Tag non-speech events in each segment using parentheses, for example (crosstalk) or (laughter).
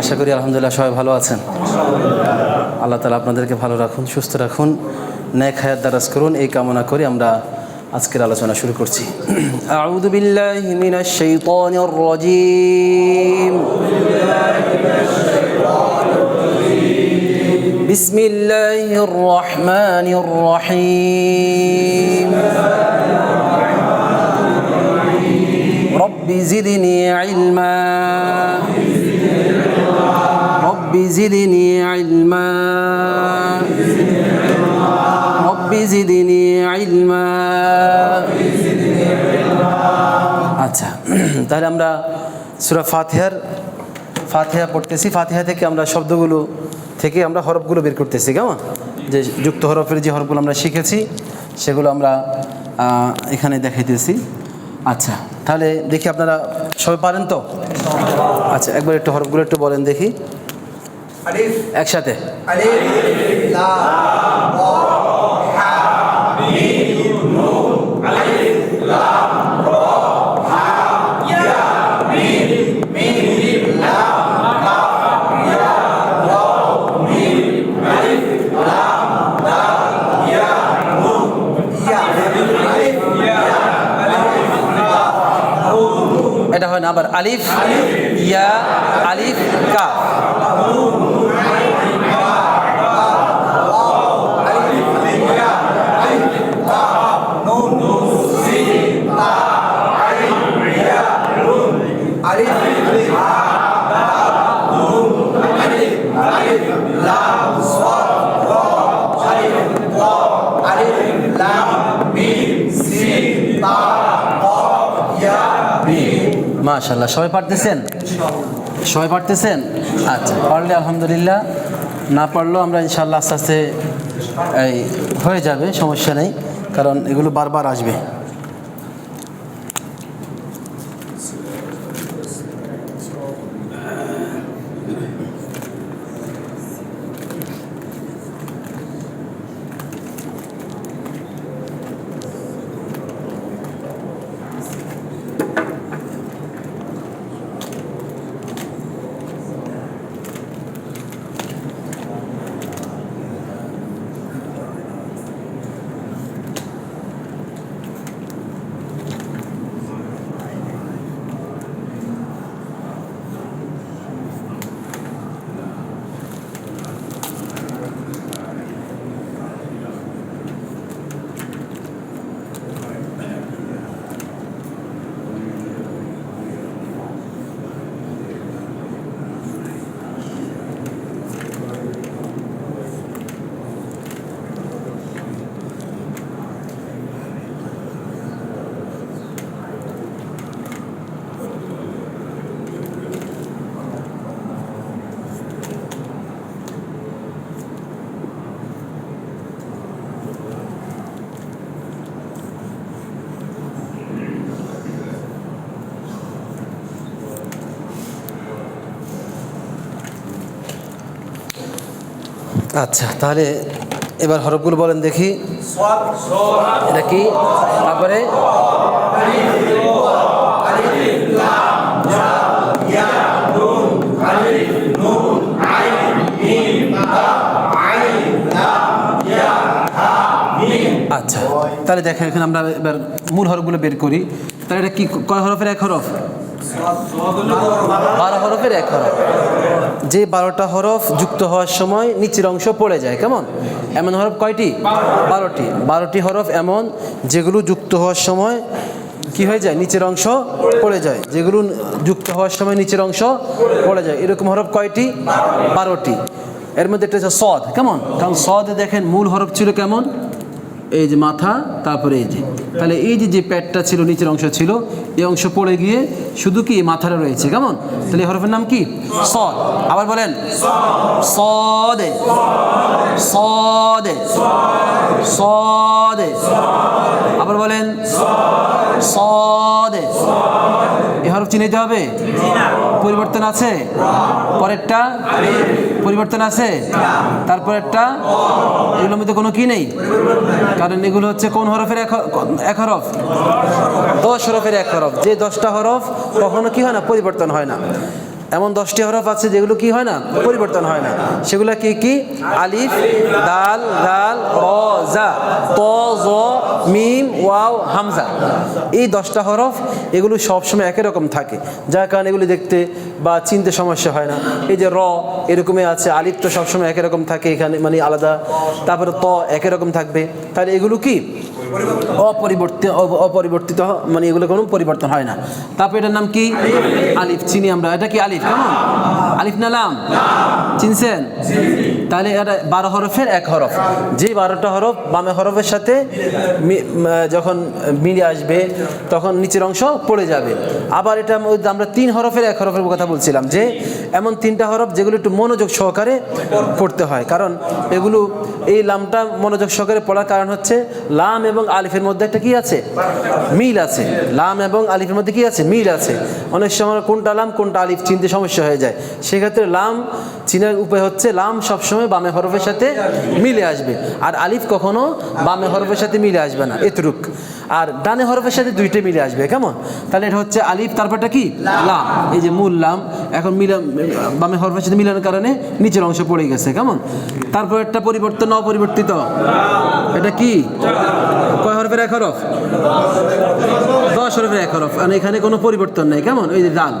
আশা করি আলহামদুলিল্লাহ সবাই ভালো আছেন আল্লাহ তালা আপনাদেরকে ভালো রাখুন সুস্থ রাখুন ন্যাক হায়াত দারাজ করুন এই কামনা করে আমরা আজকের আলোচনা শুরু করছি আউযু বিল্লাহি মিনাশ শাইতানির রাজীম بسم الله الرحمن الرحيم رب زدني علما رب زدني علما رب زدني علما আচ্ছা (clears throat) তাহলে আমরা সুরা ফাতিহার ফাতিহা পড়তেছি ফাতিহা থেকে আমরা শব্দগুলো থেকে আমরা হরফগুলো বের করতেছি কেমন যে যুক্ত হরফের যে হরফগুলো আমরা শিখেছি সেগুলো আমরা আহ, এখানে দেখাইতেছি আচ্ছা তাহলে দেখি আপনারা সবাই পারেন তো আচ্ছা একবার একটু হরফগুলো একটু বলেন দেখি আলিফ একসাথে। ইয়া ইয়া ইয়া ইয়া ইয়া এটা হয় না আবার আলিফ ইয়া আলিফ কা। মাশাল্লাহ সবাই পারতেছেন? সবাই পারতেছেন? আচ্ছা পারলে আলহামদুলিল্লাহ। না পারলেও আমরা ইনশাল্লাহ আস্তে আস্তে এই হয়ে যাবে, সমস্যা নেই। কারণ এগুলো বারবার আসবে। আচ্ছা তাহলে এবার হরফগুলো বলেন দেখি। এটা কি? তারপরে? আচ্ছা তাহলে দেখেন, এখানে আমরা এবার মূল হরফগুলো বের করি। তাহলে এটা কি কয় হরফের এক হরফ? বারো হরফের এক হরফ। যে বারোটা হরফ যুক্ত হওয়ার সময় নিচের অংশ পড়ে যায়, কেমন? এমন হরফ কয়টি? বারোটি। বারোটি হরফ এমন যেগুলো যুক্ত হওয়ার সময় কি হয়ে যায়? নিচের অংশ পড়ে যায়। যেগুলো যুক্ত হওয়ার সময় নিচের অংশ পড়ে যায়। এরকম হরফ কয়টি? বারোটি। এর মধ্যে একটা হচ্ছে সদ, কেমন? কারণ সদে দেখেন মূল হরফ ছিল কেমন? এই যে মাথা, তারপরে এই যে তাহলে এই যে যে প্যাটটা ছিল, নিচের অংশ ছিল, এই অংশ পড়ে গিয়ে শুধু কি মাথাটা রয়েছে? কেমন? তাহলে হরফের নাম কি? সদ। আবার বলেন, সদে। সদে। সদে। আবার বলেন, সদে। এই হরফ চিনাইতে হবে? পরিবর্তন আছে? পরেরটা পরিবর্তন আছে? তারপরেরটা, এগুলোর মধ্যে কোনো কি নেই? কারণ এগুলো হচ্ছে কোন হরফের এক হরফ। দশ হরফের এক হরফ। যে দশটা হরফ কখনো কি হয় না, পরিবর্তন হয় না। এমন দশটি হরফ আছে যেগুলো কি হয় না, পরিবর্তন হয় না। সেগুলো কি কি? আলিফ, দাল দাল ত, জ, মিম, ওয়াও, হামজা। এই দশটা হরফ এগুলো সবসময় একই রকম থাকে। যার কারণে এগুলি দেখতে বা চিনতে সমস্যা হয় না। এই যে র এরকমই আছে, আলিফ তো সবসময় একই রকম থাকে এখানে মানে আলাদা। তারপরে ত একই রকম থাকবে। তাহলে এগুলো কি? অপরিবর্তিত অপরিবর্তিত মানে এগুলো কোনো পরিবর্তন হয় না। তারপর এটার নাম কি? আলিফ। চিনি আমরা। এটা কি আলিফ? কেমন আলিফ নালাম চিনছেন? তাহলে এটা বারো হরফের এক হরফ। যে বারোটা হরফ বামে হরফের সাথে যখন মিলে আসবে, তখন নিচের অংশ পড়ে যাবে। আবার এটা আমরা তিন হরফের এক হরফের কথা বলছিলাম যে, এমন তিনটা হরফ যেগুলো একটু মনোযোগ সহকারে পড়তে হয়। কারণ এগুলো এই লামটা মনোযোগ সহকারে পড়ার কারণ হচ্ছে, লাম এবং আলিফের মধ্যে একটা কি আছে? মিল আছে। লাম এবং আলিফের মধ্যে কি আছে? মিল আছে। অনেক সময় কোনটা লাম, কোনটা আলিফ চিনতে সমস্যা হয়ে যায়। সেক্ষেত্রে লাম চিনার উপায় হচ্ছে লাম সবসময় বামে হরফের সাথে মিলে আসবে। আর আলিফ কখনো বামে হরফের সাথে মিলে আসবে না। এতটুক। আর ডানে হরফের সাথে দুইটা মিলে আসবে কেমন? তাহলে এটা হচ্ছে আলিফ তারপরটা কি? লাম। এই যে মূল লাম এখন মিলা বামে হরফের সাথে মিলানোর কারণে নিচের অংশ পড়ে গেছে কেমন? তারপর একটা পরিবর্তন অপরিবর্তিত। এটা কি? কয় হরফের এক হরফ? দশ হরফের এক হরফ। আর এখানে কোনো পরিবর্তন নেই কেমন? ওই যে ডাল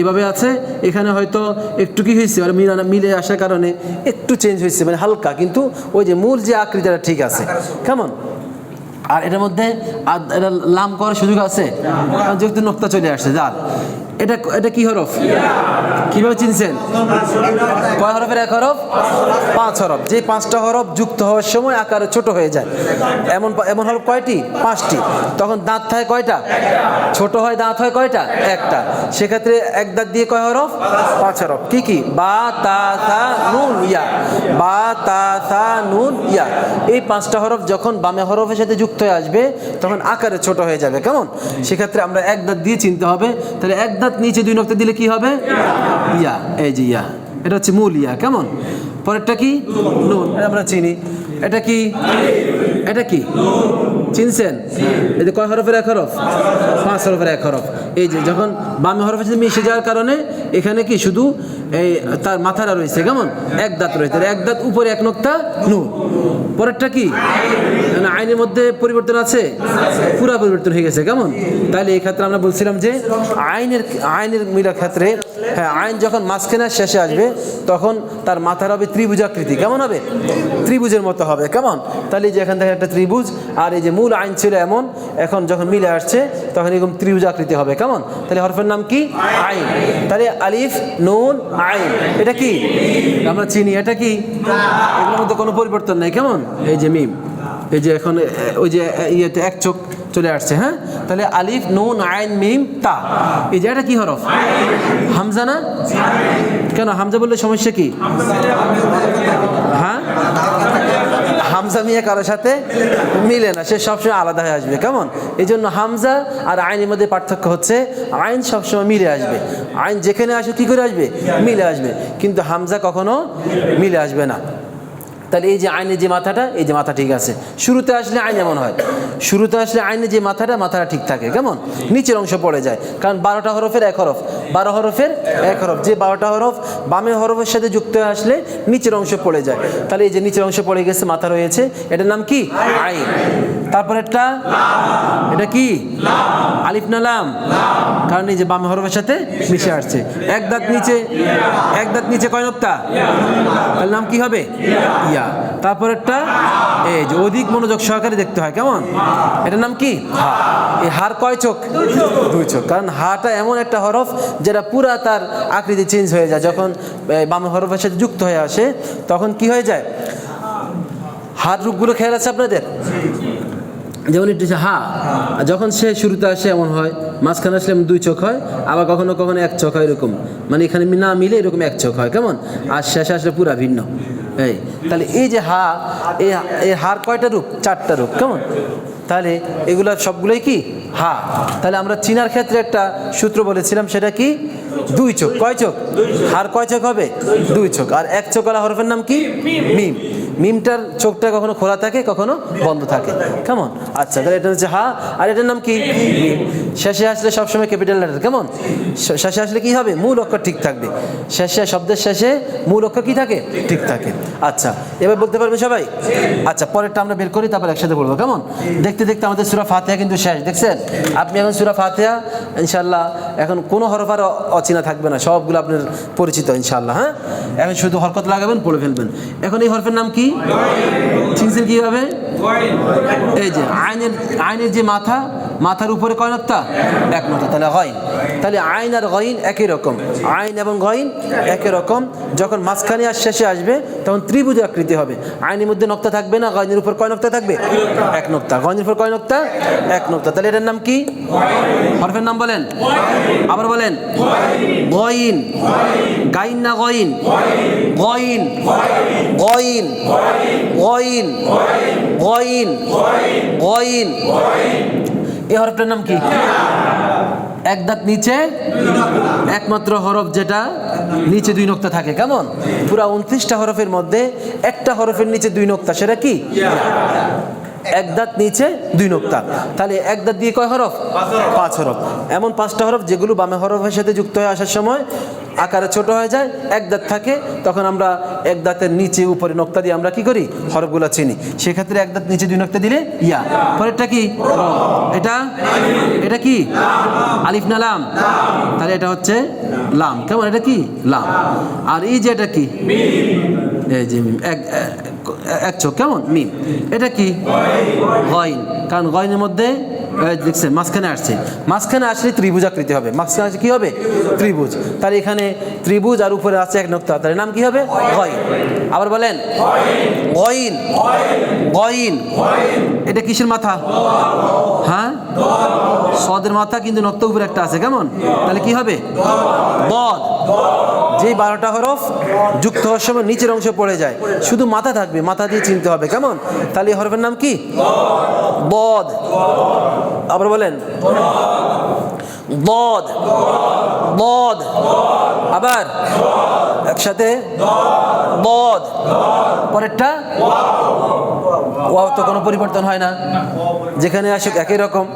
এভাবে আছে। এখানে হয়তো একটু কি হয়েছে? মানে মিলানো মিলে আসার কারণে একটু চেঞ্জ হয়েছে মানে হালকা। কিন্তু ওই যে মূল যে আকৃতিটা ঠিক আছে কেমন? আর এটার মধ্যে লাম করার সুযোগ আছে। যেহেতু নোক্তা চলে আসছে জাল এটা এটা কি হরফ? কীভাবে চিনছেন? কয় হরফের এক হরফ? পাঁচ হরফ। যে পাঁচটা হরফ যুক্ত হওয়ার সময় আকারে ছোট হয়ে যায়। এমন এমন হরফ কয়টি? পাঁচটি। তখন দাঁত থাকে কয়টা? ছোট হয়, দাঁত হয় কয়টা? একটা। সেক্ষেত্রে এক দাঁত দিয়ে কয় হরফ? পাঁচ হরফ। কি কি? বা, তা, থা, নুন, ইয়া। বা, তা, থা, নুন, ইয়া। এই পাঁচটা হরফ যখন বামে হরফের সাথে যুক্ত হয়ে আসবে, তখন আকারে ছোট হয়ে যাবে। কেমন? সেক্ষেত্রে আমরা এক দাঁত দিয়ে চিনতে হবে। তাহলে এক দাঁত নিচে দুই নক্তা দিলে কি হবে? ইয়া, এই যে ইয়া। এটা হচ্ছে মূল ইয়া, কেমন? পরেরটা কি? নুন। এটা আমরা চিনি। এটা কি? এটা কি? চিনছেন? এই যে কয় হরফের এক হরফ? পাঁচ হরফের এক হরফ। এই যে যখন বামে হরফের সাথে মিশে যাওয়ার কারণে এখানে কি শুধু এই তার মাথাটা রয়েছে, কেমন? এক দাঁত রয়েছে। এক দাঁত উপরে এক নোক্তা নূর পরেরটা কি? মানে আইনের মধ্যে পরিবর্তন আছে? পুরা পরিবর্তন হয়ে গেছে, কেমন? তাহলে এই ক্ষেত্রে আমরা বলছিলাম যে আইনের আইনের মিলার ক্ষেত্রে হ্যাঁ আইন যখন মাঝখানের শেষে আসবে, তখন তার মাথার হবে ত্রিভুজাকৃতি। কেমন হবে? ত্রিভুজের মতো হবে। কেমন? তাহলে যে এখান থেকে একটা ত্রিভুজ, আর এই যে মূল আইন ছিল এমন, এখন যখন মিলে আসছে, তখন এরকম ত্রিভুজাকৃতি হবে। কেমন? তাহলে হরফের নাম কি? আইন। তাহলে আলিফ, নুন, আইন। এটা কি? আমরা চিনি। এটা কি? এগুলোর মধ্যে কোনো পরিবর্তন নাই। কেমন? এই যে মিম। এই যে এখন ওই যে ইয়েতে এক চোখ। চলে আসছে হ্যাঁ? তাহলে আলিফ, নুন, আইন, মিম, তা। এই যে এটা কি হরফ? হামজা না? কেন, হামজা বললে সমস্যা কি? হ্যাঁ? হামজা, মিয়া কারোর সাথে মিলে না, সে সবসময় আলাদা হয়ে আসবে, কেমন? এই জন্য হামজা আর আইনের মধ্যে পার্থক্য হচ্ছে, আইন সবসময় মিলে আসবে। আইন যেখানে আসবে কী করে আসবে? মিলে আসবে। কিন্তু হামজা কখনো মিলে আসবে না। তাহলে এই যে আইনের যে মাথাটা, এই যে মাথা ঠিক আছে। শুরুতে আসলে আইন এমন হয়। শুরুতে আসলে আইনের যে মাথাটা মাথাটা ঠিক থাকে, কেমন? নিচের অংশ পড়ে যায়। কারণ বারোটা হরফের এক হরফ। বারো হরফের এক হরফ। যে বারোটা হরফ বামে হরফের সাথে যুক্ত হয়ে আসলে নিচের অংশ পড়ে যায়। তাহলে এই যে নিচের অংশ পড়ে গেছে, মাথা রয়েছে, এটার নাম কি? আইন। তারপর একটা, এটা কি? আলিফ না লাম? কারণ এই যে বামে হরফের সাথে মিশে আসছে। এক দাঁত নিচে, এক দাঁত নিচে কয় নোক্তা? তার নাম কি হবে? ইয়া। তারপর একটা এই যে অধিক মনোযোগ সহকারে দেখতে হয়, কেমন? এটার নাম কি? হা। এই হার কয় চোখ? দুই চোখ। কারণ হাটা এমন একটা হরফ যেটা পুরা তার আকৃতি চেঞ্জ হয়ে যায়। যখন বামে হরফের সাথে যুক্ত হয়ে আসে, তখন কি হয়ে যায়? হাত রূপগুলো খেয়াল আছে আপনাদের? যেমন একটু হা আর যখন সে শুরুতে আসে এমন হয় মাঝখানে আসলে দুই চোখ হয় আবার কখনো কখনো এক চোখ হয় এরকম। মানে এখানে না মিলে এরকম এক চোখ হয় কেমন? আর শেষে আসলে পুরা ভিন্ন। এই তাহলে এই যে হা এই এই হার কয়টা রূপ? চারটা রূপ কেমন? তাহলে এগুলা সবগুলোই কি? হা। তাহলে আমরা চিনার ক্ষেত্রে একটা সূত্র বলেছিলাম সেটা কি? দুই চোখ। কয় চোখ? হার কয় চোখ হবে? দুই চোখ। আর এক চোখ আলা হরফের নাম কি? মিম। মিমটার চোখটা কখনো খোলা থাকে, কখনো বন্ধ থাকে? কেমন? আচ্ছা তাহলে এটা হচ্ছে হা, আর এটার নাম কি? মিম। শেষে আসলে সবসময় ক্যাপিটাল লেটার, কেমন? শেষে আসলে কি হবে? মূল অক্ষর ঠিক থাকবে। শেষে, শব্দের শেষে মূল অক্ষর কি থাকে? ঠিক থাকে। আচ্ছা এবার বলতে পারবে সবাই? আচ্ছা পরেরটা আমরা বের করি, তারপর একসাথে বলব, কেমন? দেখতে দেখতে আমাদের সুরা ফাতেহা কিন্তু শেষ, দেখছেন? আপনি এখন সুরা ফাতেহা ইনশাল্লাহ এখন কোনো হরফ আর অচেনা থাকবে না, সবগুলো আপনার পরিচিত ইনশাল্লাহ হ্যাঁ? এখন শুধু হরকত লাগাবেন, পড়ে ফেলবেন। এখন এই হরফের নাম কি? চিনছেন কি হবে এই যে আইনের আইনের যে মাথা মাথার উপরে কয় নক্তা এক নক্তা তাহলে গইন। তাহলে আইন আর গইন একই রকম। আইন এবং গইন একই রকম। যখন মাঝখানে আর শেষে আসবে, তখন ত্রিভুজ আকৃতি হবে। আইনের মধ্যে নক্তা থাকবে না, গইনের উপর কয় নক্তা থাকবে? এক নক্তা। গইনের উপর কয় নক্তা? এক নক্তা। তাহলে এটার নাম কি? হরফের নাম বলেন। আবার বলেন। গইন। গাইন না গইন? গইন। গইন। গইন। গইন। গইন। এই হরফটার নাম কি? এক দাঁত নিচে, একমাত্র হরফ যেটা নিচে দুই নক্তা থাকে, কেমন? পুরা উনত্রিশটা হরফের মধ্যে একটা হরফের নিচে দুই নক্তা, সেটা কি? এক দাঁত নিচে দুই নোক্তা। তাহলে এক দাঁত দিয়ে কয় হরফ? পাঁচ হরফ। এমন পাঁচটা হরফ যেগুলো বামে হরফের সাথে যুক্ত হয়ে আসার সময় আকারে ছোট হয়ে যায় এক দাঁত থাকে তখন আমরা এক দাঁতের নিচে উপরে নোক্তা দিয়ে আমরা কি করি? হরফগুলো চিনি। সেক্ষেত্রে এক দাঁত নিচে দুই নোক্তা দিলে ইয়া। পরেরটা কি? এটা? এটা কি? আলিফ না লাম? তাহলে এটা হচ্ছে লাম। কেমন? এটা কি? লাম। আর এই যে এটা কি? এই যে এক এক চোখ। কেমন? মিম। এটা কি? গইন। কারণ গয়নের মধ্যে দেখছে মাঝখানে আসছে। মাঝখানে আসলে ত্রিভুজ আকৃতি হবে। মাঝখানে আসলে কি হবে? ত্রিভুজ। তাহলে এখানে ত্রিভুজ আর উপরে আছে এক নক্তা। তাহলে নাম কি হবে? গয়ন আবার বলেন গয়ন গয়ন এটা কিসের মাথা? হ্যাঁ? সদের মাথা কিন্তু নক্ত উপরে একটা আছে, কেমন? তাহলে কি হবে? বদ। যে বারোটা হরফ যুক্ত হওয়ার সময় নিচের অংশ পড়ে যায়। শুধু মাথা থাকবে, মাথা দিয়ে চিনতে হবে, কেমন? তাহলে এই হরফের নাম কি? বদ। আবার বলেন। বদ। বদ। আবার একসাথে বদ। পরেরটা? ওয়াও, তো কোনো পরিবর্তন হয় না। যেখানে আসুক একই রকম।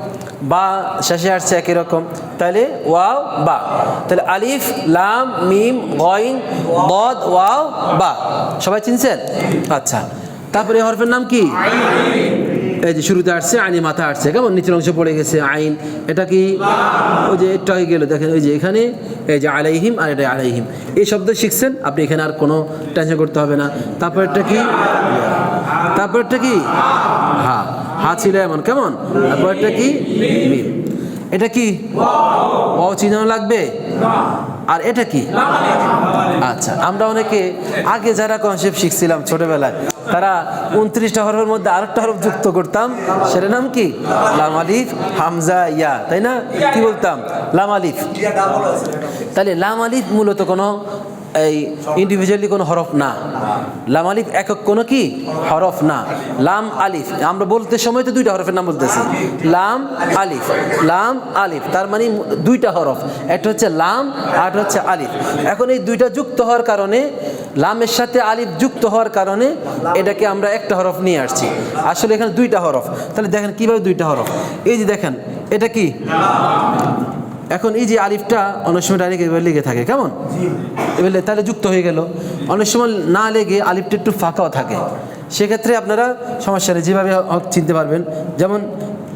বা শেষে আসছে একই রকম। তাহলে ওয়াও, বা। তাহলে আলিফ, লাম, মিম গইন বদ ওয়াও, বা। সবাই চিনছেন? আচ্ছা। তারপরে হরফের নাম কি? এই যে শুরুতে আসছে আইনি মাথা আসছে। কেমন? নিচের অংশ পড়ে গেছে আইন। এটা কি? ওই যে এটা গেল। দেখেন, ওই যে এখানে, এই যে আলাইহিম আর এটা আলাইহিম। এই শব্দ শিখছেন, আপনি এখানে আর কোনো টেনশন করতে হবে না। তারপরটা কি? তারপরটা কি? হা। হা ছিল এমন। কেমন? তারপরটা কি? এটা কি? ওয়াও, চিহ্ন লাগবে? আর এটা কি? আচ্ছা আমরা অনেকে আগে যারা কনসেপ্ট শিখছিলাম ছোটবেলায়, তারা উনত্রিশটা হরফের মধ্যে আরেকটা হরফ যুক্ত করতাম। সেটা নাম কি? লাম আলিফ, হামজা, ইয়া, তাই না? কি বলতাম? লাম আলিফ। তাহলে লাম আলিফ মূলত কোনো এই ইন্ডিভিজুয়ালি কোনো হরফ না। লাম, আলিফ একক কোনো কি? হরফ না। লাম, আলিফ। আমরা বলতে সময় তো দুইটা হরফের নাম বলতেছি। লাম, আলিফ। লাম, আলিফ। তার মানে দুইটা হরফ। একটা হচ্ছে লাম, আর হচ্ছে আলিফ। এখন এই দুইটা যুক্ত হওয়ার কারণে, লামের সাথে আলিফ যুক্ত হওয়ার কারণে এটাকে আমরা একটা হরফ নিয়ে আসছি। আসলে এখানে দুইটা হরফ। তাহলে দেখেন কীভাবে দুইটা হরফ। এই যে দেখেন, এটা কি? এখন এই যে আলিফটা অনেক সময় ডাইরেক্ট এবার লেগে থাকে, কেমন? এবারে তাহলে যুক্ত হয়ে গেল। অনেক সময় না লেগে আলিফটা একটু ফাঁকাও থাকে। সেক্ষেত্রে আপনারা সমস্যা নেই যেভাবে হোক চিনতে পারবেন। যেমন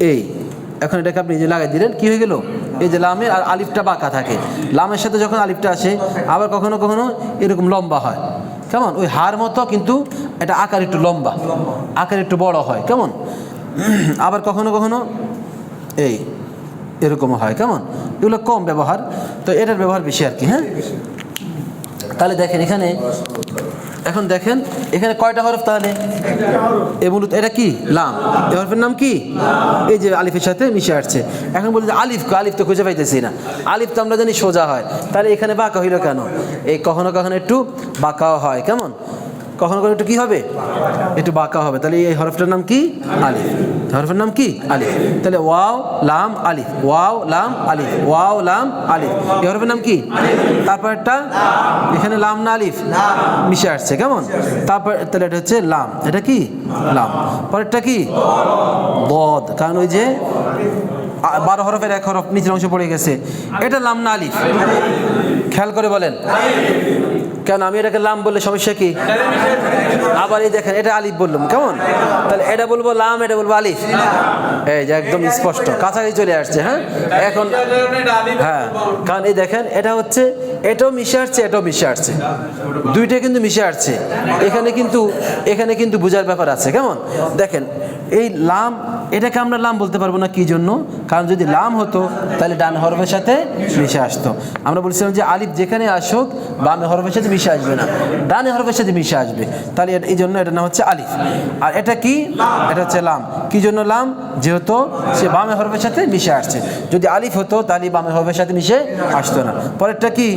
এই, এখন এটাকে আপনি যে লাগাই দিলেন, কি হয়ে গেল? এই যে লামে আর আলিফটা বাঁকা থাকে। লামের সাথে যখন আলিফটা আসে, আবার কখনো কখনো এরকম লম্বা হয়। কেমন? ওই হার মতো কিন্তু এটা আকার একটু লম্বা। আকার একটু বড় হয়। কেমন? আবার কখনো কখনো এই, এরকমও হয়। কেমন? এগুলো কম ব্যবহার। তো এটার ব্যবহার বেশি আর কি হ্যাঁ? তাহলে দেখেন এখানে, এখন দেখেন, এখানে কয়টা হরফ তাহলে? এ মূলত, এটা কি? লাম। এই হরফের নাম কি? এই যে আলিফের সাথে মিশে আসছে। এখন বলি যে আলিফ আলিফ তো খুঁজে পাইতেছি না। আলিফ তো আমরা জানি সোজা হয়। তাহলে এখানে বাঁকা হইল কেন? এই কখনো কখনো একটু বাঁকাও হয়, কেমন? কখনো কখনো একটু কি হবে? একটু বাঁকা হবে। তাহলে এই হরফটার নাম কি? আলিফ। হরফের নাম কি? আলিফ। তাহলে ওয়াও, লাম, আলিফ। ওয়াও, লাম, আলিফ। ওয়াও, লাম, আলিফ। এই হরফের নাম কি? তারপর একটা এখানে লাম না আলিফ? মিশে আসছে, কেমন? তারপর, তাহলে এটা হচ্ছে লাম। এটা কি? লাম। পরেরটা কি? বদ কারণ ওই যে বারো হরফের এক হরফ নিচের অংশ পড়ে গেছে। এটা লাম না আলিফ? খেয়াল করে বলেন। কেন? আমি এটাকে লাম বললে সমস্যা কি? আবার এই দেখেন, এটা আলিফ বললাম, কেমন? তাহলে এটা বলব লাম, এটা বলব আলিফ। এই যে একদম স্পষ্ট, কাছাকাছি চলে আসছে হ্যাঁ? এখন হ্যাঁ কারণ এই দেখেন, এটা হচ্ছে, এটাও মিশে আসছে, এটাও মিশে আসছে। দুইটাই কিন্তু মিশে আসছে। এখানে কিন্তু এখানে কিন্তু বোঝার ব্যাপার আছে, কেমন? দেখেন, এই লাম এটাকে আমরা লাম বলতে পারব না কি জন্য? কারণ যদি লাম হতো, তাহলে ডান হরফের সাথে মিশে আসতো। আমরা বলছিলাম যে আলিফ যেখানে আসুক, বামে হরফের সাথে মিশে আসবে না। ডানে হরফের সাথে মিশে আসবে। তাহলে এই জন্য এটা নাম হচ্ছে আলিফ। আর এটা কি? এটা হচ্ছে লাম। কি জন্য লাম? যেহেতু সে বামে হরফের সাথে মিশে আসছে। যদি আলিফ হতো, তাহলে বামে হরফের সাথে মিশে আসতো না। পরেরটা কি?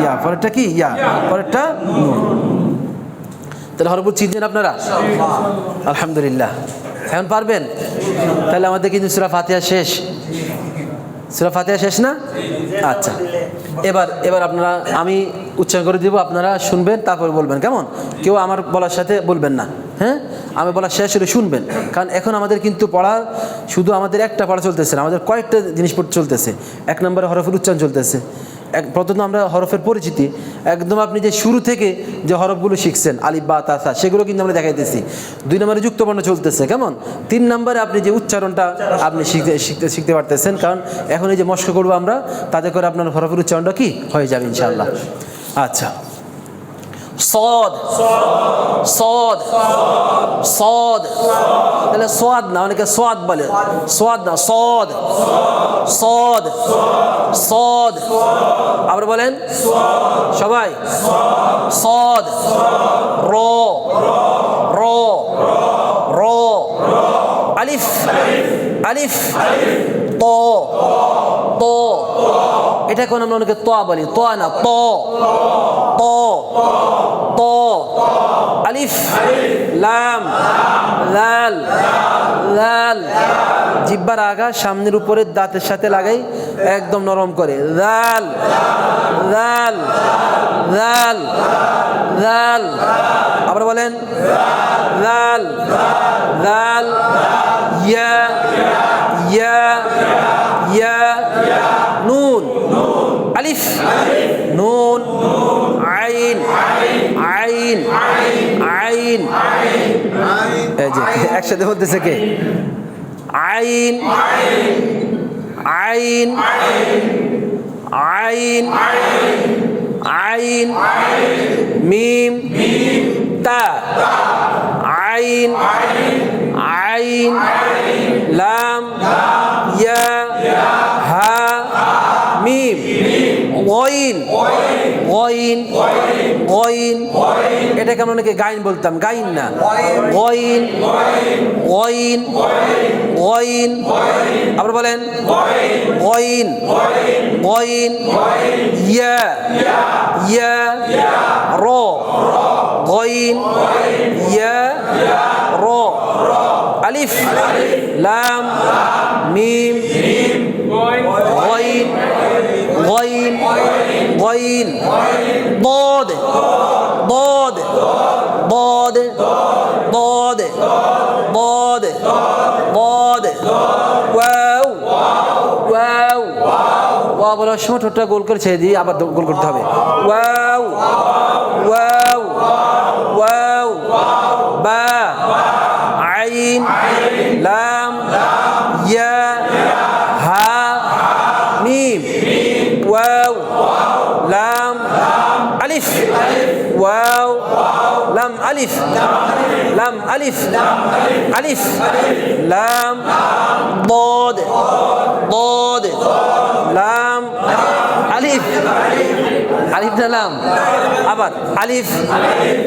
ইয়া। পরেরটা কি? ইয়া। পরেরটা তাহলে হরফুল চিনছেন আপনারা? আলহামদুলিল্লাহ। এখন পারবেন? তাহলে আমাদের কিন্তু সুরা ফাতিহা শেষ। সুরা ফাতিহা শেষ না? আচ্ছা। এবার এবার আপনারা, আমি উচ্চারণ করে দিব, আপনারা শুনবেন, তারপর বলবেন, কেমন? কেউ আমার বলার সাথে বলবেন না হ্যাঁ? আমি বলা শেষ হলে শুনবেন, কারণ এখন আমাদের কিন্তু পড়া শুধু আমাদের একটা পড়া চলতেছে না, আমাদের কয়েকটা জিনিসপত্র চলতেছে। এক নম্বরে হরফের উচ্চারণ চলতেছে। এক প্রথম আমরা হরফের পরিচিতি। একদম আপনি যে শুরু থেকে যে হরফগুলো শিখছেন, আলিফ, বা তাসা সেগুলো কিন্তু আমরা দেখাইতেছি। দুই নম্বরে যুক্তবর্ণ চলতেছে, কেমন? তিন নম্বরে আপনি যে উচ্চারণটা আপনি শিখতে শিখতে শিখতে পারতেছেন, কারণ এখন এই যে মস্ক করব আমরা, তাতে করে আপনার হরফের উচ্চারণটা কি? হয়ে যাবে ইনশাল্লাহ আচ্ছা। সদ সদ সদ তাহলে সোয়াদ না অনেকে সোয়াদ বলে সোয়াদ না সদ সদ সদ আবার বলেন সবাই সদ র র র আলিফ আলিফ ত ত এটা কোন আমরা অনেকে ত বলি। ত না, ত। ত। ত। আলিফ, লাম, লাল লাল। জিব্বার আগা সামনের উপরে দাঁতের সাথে লাগাই, একদম নরম করে। লাল লাল লাল লাল। আবার বলেন, লাল লাল, ইয়া ইয়া ইয়া আলিফ, নুন, আইন আইন আইন একসাথে বলতেছে কে? আইন আইন আইন আইন, মিম, তা, আইন আইন, লাম, ইয়া হা মিম ওয়াইন ওয়াইন ওয়াইন এটাকে আমরা অনেকে গাইন বলতাম গাইন না ওয়াইন ওয়াইন ওয়াইন আবার বলেন ওয়াইন ওয়াইন ইয়া ইয়া র ওয়াইন ইয়া র আলিফ লাম মিম غين غين غين ضاد ضاد ضاد ضاد ضاد ضاد واو واو ওয়া বলার সময় ঠোঁটটা গোল করে ছেড়ে দিয়ে আবার গোল করতে হবে ওয়াও ওয়াও ওয়াও বা আইন লাম ইয়া লাম আলিফ লাম আলিফ আলিফ লাম ضاد ضاد লাম আলিফ আলিফ না লাম আবার আলিফ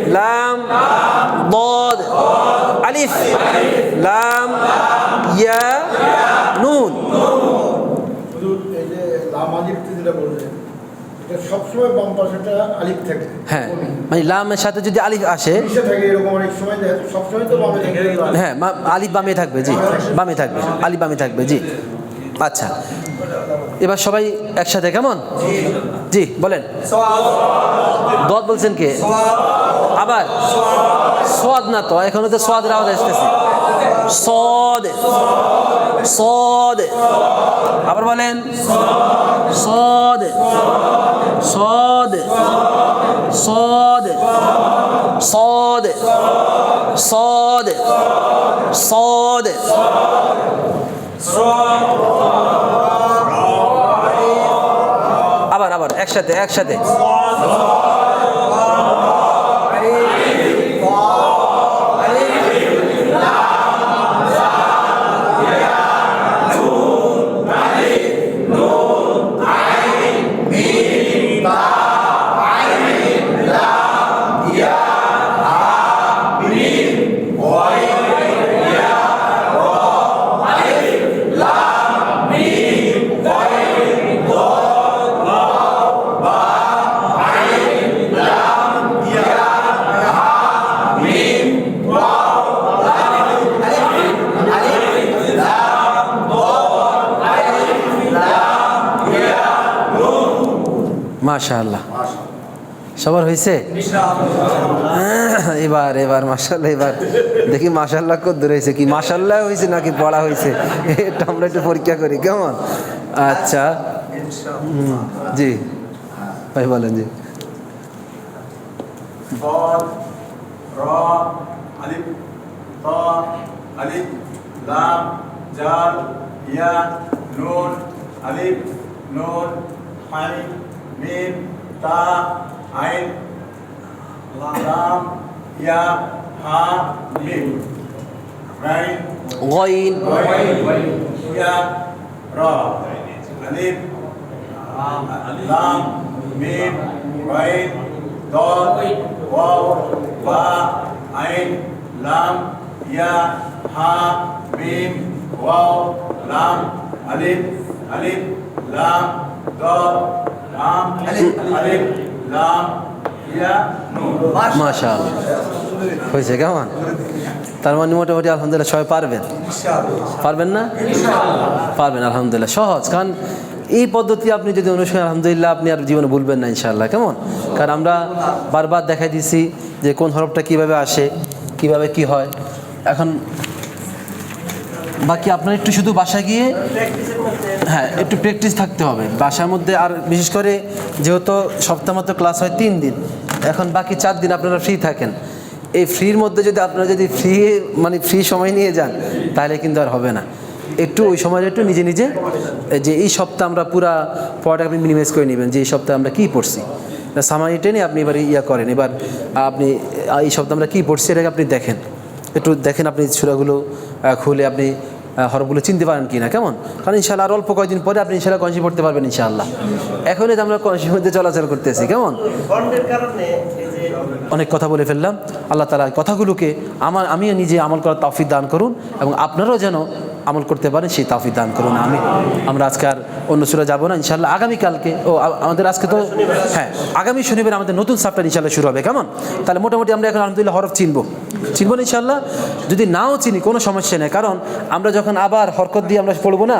লাম ضاد আলিফ লাম ইয়া নুন হুজুর, এই যে লামাজিবতে যেটা বললেন এটা সবসময় বাম পাশেটা আলিফ থাকে হ্যাঁ মানে লামের সাথে যদি আলিফ আসে হ্যাঁ মা- আলিফ বামে থাকবে জি বামে থাকবে আলিফ বামে থাকবে জি। আচ্ছা এবার সবাই একসাথে কেমন? জি বলেন। দদ বলছেন কে? আবার? সোয়াদ না তো এখনও তো সোয়াদ রাওয়াজ আসতেছে। সদ সদ আবার বলেন সদ সদ সদ সদ صاد صاد আবার আবার একসাথে একসাথে মাশাআল্লাহ। সবার হয়েছে এবার এবার মাসাল্লাহ এবার। দেখি মাসাল্লাহ কদ্দূর হয়েছে কি মাসাল্লাহ হয়েছে নাকি পড়া হয়েছে এটা আমরা একটু পরীক্ষা করি কেমন? আচ্ছা। জি। ভাই বলেন জি। আলিফ আলিফ ألف لام جار يا نون ألف نون حي ميم تا عين لام يا ها ميم عين গইন يا را ألف لام ميم عين ضاد واو با عين لام يا ها ميم واو لام ألف ألف لام ضاد লাম আলিফ লাম হয়েছে কেমন? তার মানে মোটামুটি আলহামদুলিল্লাহ সবাই পারবেন। পারবেন না? পারবেন আলহামদুলিল্লাহ। সহজ কারণ এই পদ্ধতি আপনি যদি অনুসরণ আলহামদুলিল্লাহ আপনি আর জীবনে ভুলবেন না ইনশাল্লাহ কেমন? কারণ আমরা বারবার দেখাই দিছি যে কোন হরফটা কীভাবে আসে কীভাবে কি হয়। এখন বাকি আপনার একটু শুধু বাসা গিয়ে হ্যাঁ একটু প্র্যাকটিস থাকতে হবে। বাসার মধ্যে আর বিশেষ করে যেহেতু সপ্তাহ মতো ক্লাস হয় তিন দিন এখন বাকি চার দিন আপনারা ফ্রি থাকেন। এই ফ্রির মধ্যে যদি আপনারা যদি ফ্রি মানে ফ্রি সময় নিয়ে যান তাহলে কিন্তু আর হবে না। একটু ওই সময় একটু নিজে নিজে যে এই সপ্তাহ আমরা পুরা পড়াটা আপনি মিনিমাইজ করে নেবেন যে এই সপ্তাহে আমরা কী পড়ছি। সামারি টেনে আপনি এবার ইয়া করেন। এবার আপনি এই সপ্তাহে আমরা কী পড়ছি এটাকে আপনি দেখেন। একটু দেখেন আপনি আহ, খুলে আপনি হরফগুলো চিনতে পারেন কি না কেমন? কারণ ইনশাল্লাহ আর অল্প কয়েকদিন পরে আপনি ইনশাল্লাহ কনসি পড়তে পারবেন ইনশাআল্লাহ। এখনই তো আমরা কনসির মধ্যে চলাচল করতেছি, কেমন? অনেক কথা বলে ফেললাম। আল্লাহ তালা কথাগুলোকে আমার, আমিও নিজে আমল করার তাফিক দান করুন এবং আপনারাও যেন আমল করতে পারেন সেই তাফিক দান করুন আমি আমরা আজকে আর অন্য সুরা যাব না ইনশাল্লাহ আগামীকালকে ও আমাদের আজকে তো হ্যাঁ আগামী শনিবার আমাদের নতুন সাপ্তাহ ইনশাল্লাহ শুরু হবে, কেমন? তাহলে মোটামুটি আমরা এখন আলহামদুলিল্লাহ হরফ চিনবো। চিনবো না ইনশাল্লাহ যদি নাও চিনি, কোনো সমস্যা নেই, কারণ আমরা যখন আবার হরকত দিয়ে আমরা পড়ব না,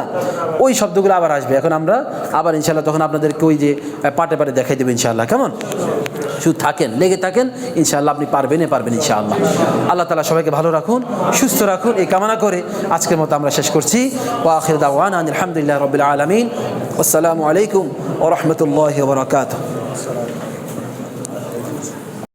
ওই শব্দগুলো আবার আসবে। এখন আমরা আবার ইনশাল্লাহ তখন আপনাদেরকে ওই যে পাটে পাটে দেখাই দেবো ইনশাল্লাহ কেমন? শুধু থাকেন, লেগে থাকেন, ইনশাআল্লাহ আপনি পারবেনই পারবেন ইনশাআল্লাহ। আল্লাহ তালা সবাইকে ভালো রাখুন, সুস্থ রাখুন, এই কামনা করে আজকের মতো আমরা শেষ করছি। ও আখির দাওয়ান আলহামদুলিল্লাহ রবিল আলমিন। আসসালামু আলাইকুম ও রহমতুল্লাহ বরকাত